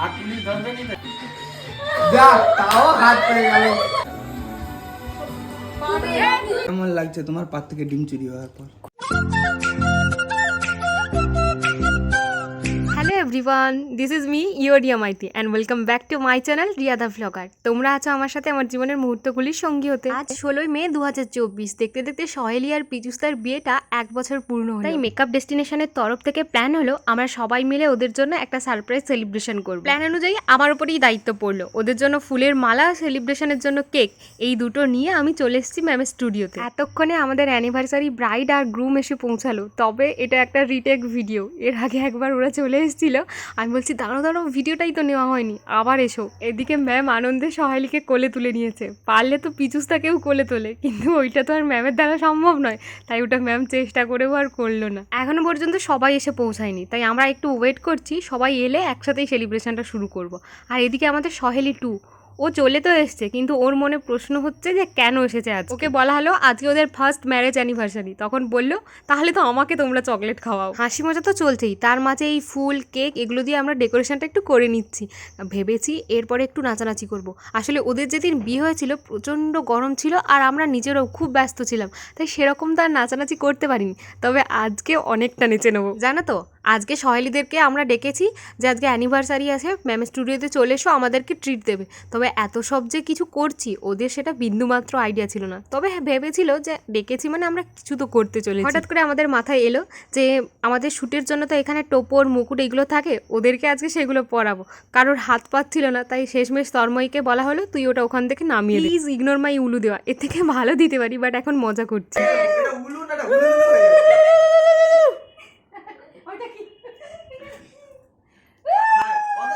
আর police ধরবে নি তো? তাও হাত পেয়ে গেল। কেমন লাগছে তোমার পাত থেকে ডিম চুরি হওয়ার পর? Everyone this is me Yoriya Maiti and welcome back to my channel Riyada vlogger তোমরা আছো আমার সাথে আমার জীবনের মুহূর্তগুলির সঙ্গী হতে। আজ ষোলোই মে দু হাজার চব্বিশ দেখতে দেখতে সহেলি আর পিচুস্তার বিয়েটা এক বছর পূর্ণ হলো। তাই মেকআপ ডেস্টিনেশনের তরফ থেকে প্ল্যান হলো আমরা সবাই মিলে ওদের জন্য একটা সারপ্রাইজ সেলিব্রেশন করব। প্ল্যান অনুযায়ী আমার উপরেই দায়িত্ব পড়ল ওদের জন্য ফুলের মালা সেলিব্রেশনের জন্য কেক এই দুটো নিয়ে আমি চলে এসেছি ম্যামের স্টুডিওতে এতক্ষণে আমাদের অ্যানিভার্সারি ব্রাইড আর গ্রুম এসে পৌঁছালো তবে এটা একটা রিটেক ভিডিও এর আগে একবার ওরা চলে এসেছিল। আমি বলছি দাঁড়ো দাঁড়ো ভিডিওটাই তো নেওয়া হয়নি। আবার এসো। এদিকে ম্যাম আনন্দে সহায়লিকে কোলে তুলে নিয়েছে। পারলে তো পিচুস্তাকেও কোলে তোলে, কিন্তু ওইটা তো আর ম্যামের দ্বারা সম্ভব নয়। তাই ওটা ম্যাম চেষ্টা করেও আর করল না। এখনও পর্যন্ত সবাই এসে পৌঁছায়নি। তাই আমরা একটু ওয়েট করছি, সবাই এলে একসাথেই সেলিব্রেশনটা শুরু করব। আর এদিকে আমাদের সহেলি টু ও চলে তো এসছে, কিন্তু ওর মনে প্রশ্ন হচ্ছে যে কেন এসেছে আজ ওকে বলা হলো, আজকে ওদের ফার্স্ট ম্যারেজ অ্যানিভার্সারি তখন বলল, তাহলে তো আমাকে তোমরা চকলেট খাওয়াও। হাসি মজা তো চলছেই, তার মাঝে এই ফুল কেক এগুলো দিয়ে আমরা ডেকোরেশনটা একটু করে নিচ্ছি। ভেবেছি এরপরে একটু নাচানাচি করব। আসলে ওদের যেদিন বিয়ে হয়েছিল, প্রচণ্ড গরম ছিল আর আমরা নিজেরাও খুব ব্যস্ত ছিলাম, তাই সেরকম তো আর নাচানাচি করতে পারিনি। তবে আজকে অনেকটা নেচে নেব। জানো তো আজকে সহেলিদেরকে আমরা ডেকেছি যে আজকে অ্যানিভার্সারি আছে ম্যাম স্টুডিওতে চলে এসো আমাদেরকে ট্রিট দেবে। তবে এত সব যে কিছু করছি ওদের সেটা বিন্দুমাত্র আইডিয়া ছিল না। তবে হ্যাঁ ভেবেছিল যে ডেকেছি মানে আমরা কিছু তো করতে চলেছি। হঠাৎ করে আমাদের মাথায় এলো যে আমাদের শ্যুটের জন্য তো এখানে টোপর মুকুট এগুলো থাকে ওদেরকে আজকে সেগুলো পরাবো। কারোর হাত পাচ্ছিল না তাই শেষমেশ তন্ময়কে বলা হলো তুই ওটা ওখান থেকে নামিয়ে প্লিজ ইগনোর মাই উলু দেওয়া। এর থেকে ভালো দিতে পারি বাট এখন মজা করছি।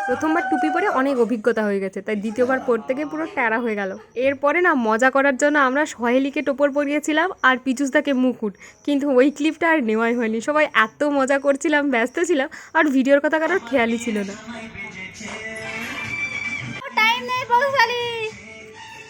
প্রথমবার টুপি পরে অনেক অভিজ্ঞতা হয়ে গেছে, তাই দ্বিতীয়বার পরতে গিয়ে পুরো ট্যারা হয়ে গেল। এরপরে না, মজা করার জন্য আমরা সহেলিকে টোপর পরিয়েছিলাম আর পিচুসদাকে মুকুট কিন্তু ওই ক্লিপটা আর নেওয়াই হয়নি। সবাই এত মজা করছিলাম, ব্যস্ত ছিলাম, আর ভিডিওর কথা কারোর খেয়ালই ছিল না।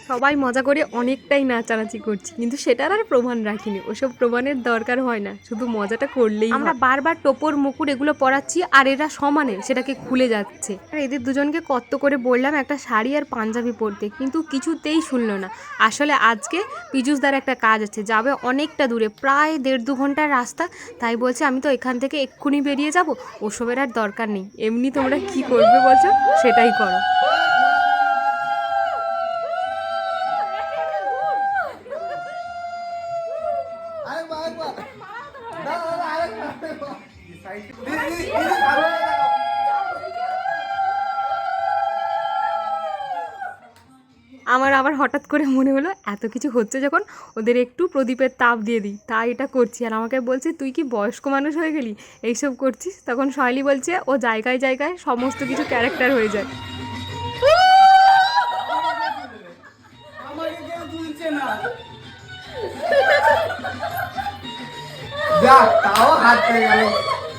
সবাই মজা করে অনেকটাই নাচানাচি করছি কিন্তু সেটার আর প্রমাণ রাখিনি। ওসব প্রমাণের দরকার হয় না শুধু মজাটা করলেই আমরা বারবার টোপর মুকুর এগুলো পরাচ্ছি আর এরা সমানে সেটাকে খুলে যাচ্ছে। আর এদের দুজনকে কত করে বললাম একটা শাড়ি আর পাঞ্জাবি পরতে। কিন্তু কিছুতেই শুনলো না। আসলে আজকে পিজুসদার একটা কাজ আছে যাবে অনেকটা দূরে প্রায় দেড় দু ঘণ্টার রাস্তা। তাই বলছে আমি তো এখান থেকে এক্ষুনি বেরিয়ে যাব ওসবের আর দরকার নেই। এমনি তোমরা কি করবে বলছো সেটাই করো। আমার আবার হঠাৎ করে মনে হলো, এত কিছু হচ্ছে যখন ওদের একটু প্রদীপের তাপ দিয়ে দিই, তাই এটা করছি। আর আমাকে বলছে, তুই কি বয়স্ক মানুষ হয়ে গেলি? এইসব করছিস? তখন শৈলী বলছে, ও জায়গায় জায়গায় সমস্ত কিছু ক্যারেক্টার হয়ে যায়।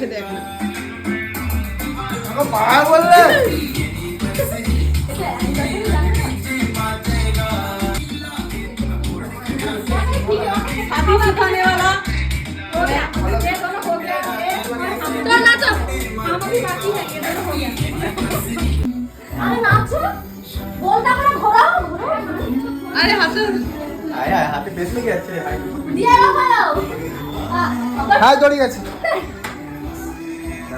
বসে দেখ। বললে? আরে হাতে হাতে পেছনে গেছে হাই। হাই দড়ি গেছে।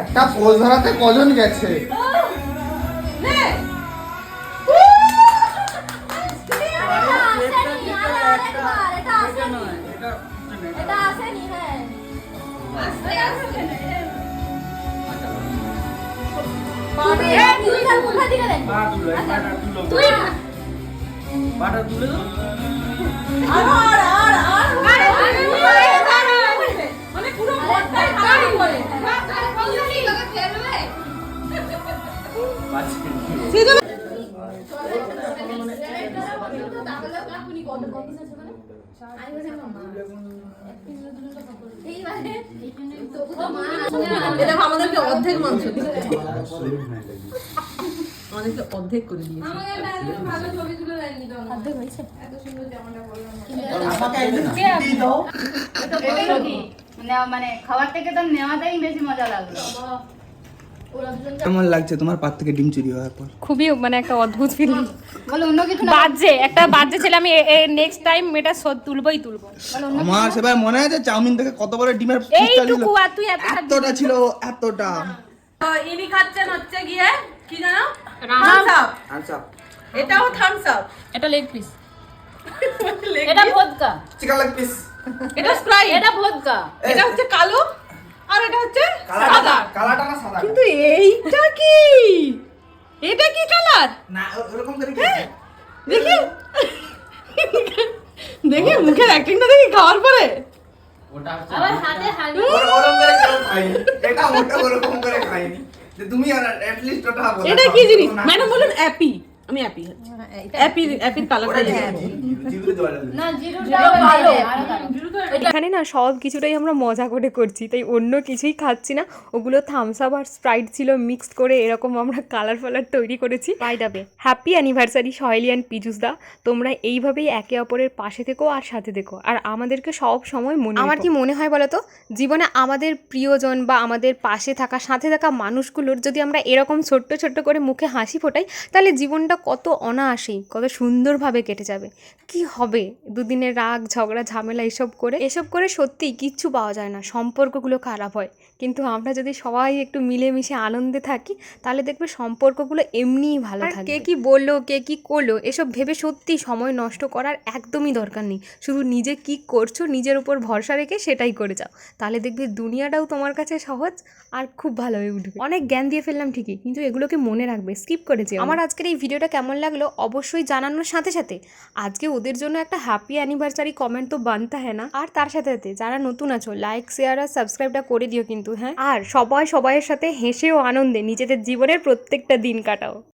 একটা পোজ ধরাতে কজন গেছে? এটা আসেনি হ্যাঁ। তার মুখের দিকে আচ্ছা, তুই আরও আর আর আর আরে, আরে, আরে, আরে, আরে। মানে পুরো মনটাই আরে, করে আমাদেরকে অর্ধেক মাংস দিচ্ছে আমাদেরকে অর্ধেক করে দিয়েছে। আমাকে একদিন ছুটি দাও নেওয়া- মানে খাবার থেকে তো নেওয়াটাই বেশি মজা লাগল। কেমন লাগছে তোমার পাত থেকে ডিম চুরি হওয়ার পর? খুবই মানে একটা অদ্ভুত ফিলিং বলো অন্য কিছু বাজে একটা বাজে ছেলে আমি নেক্সট টাইম এটা শোধ তুলবই তুলবো। আমার সেবার মনে আছে চাউমিন থেকে কত বড় ডিমের এইটুকু আর তুই এতটা এতটা ছিল এতটা। ইনি খাচ্ছেন হচ্ছে গিয়ে কি জানো? থামস আপ আচ্ছা এটাও থামস আপ এটা লেগ পিস এটা ভোদকা চিকেন লেগ পিস এটা স্প্রাইট এটা ভোদকা এটা হচ্ছে কালো আর এটা হচ্ছে সাদা। কালাটা না সাদা। কিন্তু এইটা কি? এটা কি কালার না ওরকম করে দেখি। দেখি মুখের অ্যাক্টিংটা দেখি খাওয়ার পরে। আবার হাতে ওর- ওরকম করে কেউ এটা ওটা ওরকম করে খাইনি। তুমি at least ওটা এটা কি জিনিস? ম্যাডাম বলুন অ্যাপি। আমি অ্যাপি অ্যাপি অ্যাপির কালারটা না ভালো। এখানে না সব কিছুটাই আমরা মজা করে করছি তাই অন্য কিছুই খাচ্ছি না। ওগুলো থামস আপ আর স্প্রাইট ছিল মিক্সড করে এরকম আমরা কালার ফালার তৈরি করেছি। By the way happy anniversary Saheli and Pijush দা। তোমরা এইভাবেই একে অপরের পাশে থেকো আর সাথে থেকো। আর আমাদেরকে সব সময় মনে আমার কি মনে হয় বলো তো জীবনে আমাদের প্রিয়জন বা আমাদের পাশে থাকা সাথে থাকা মানুষগুলোর যদি আমরা এরকম ছোট্ট ছোট্ট করে মুখে হাসি ফোটাই তাহলে জীবনটা কত অনায়াসেই কত সুন্দরভাবে কেটে যাবে। কি হবে? দুদিনের রাগ ঝগড়া ঝামেলা এসব করে এসব করে সত্যিই কিচ্ছু পাওয়া যায় না সম্পর্কগুলো খারাপ হয়। কিন্তু আমরা যদি সবাই একটু মিলেমিশে আনন্দে থাকি তাহলে দেখবে সম্পর্কগুলো এমনিই ভালো থাকে কে কি বলল কে কি করল এসব ভেবে সত্যি সময় নষ্ট করার একদমই দরকার নেই। শুধু নিজে কি করছ নিজের উপর ভরসা রেখে সেটাই করে যাও। তাহলে দেখবে দুনিয়াটাও তোমার কাছে সহজ আর খুব ভালো হয়ে উঠবে। অনেক জ্ঞান দিয়ে ফেললাম ঠিকই কিন্তু এগুলোকে মনে রাখবে স্কিপ করেছে আমার আজকের এই ভিডিওটা কেমন লাগল অবশ্যই জানানোর সাথে সাথে। আজকে ওদের জন্য একটা হ্যাপি অ্যানিভার্সারি কমেন্ট তো বানতে হয় না। আর তার সাথে সাথে যারা নতুন আছো লাইক শেয়ার আর সাবস্ক্রাইবটা করে দিও কিন্তু হ্যাঁ? আর সবাই সবাইয়ের সাথে হেসে ও আনন্দে নিজেদের জীবনের প্রত্যেকটা দিন কাটাও।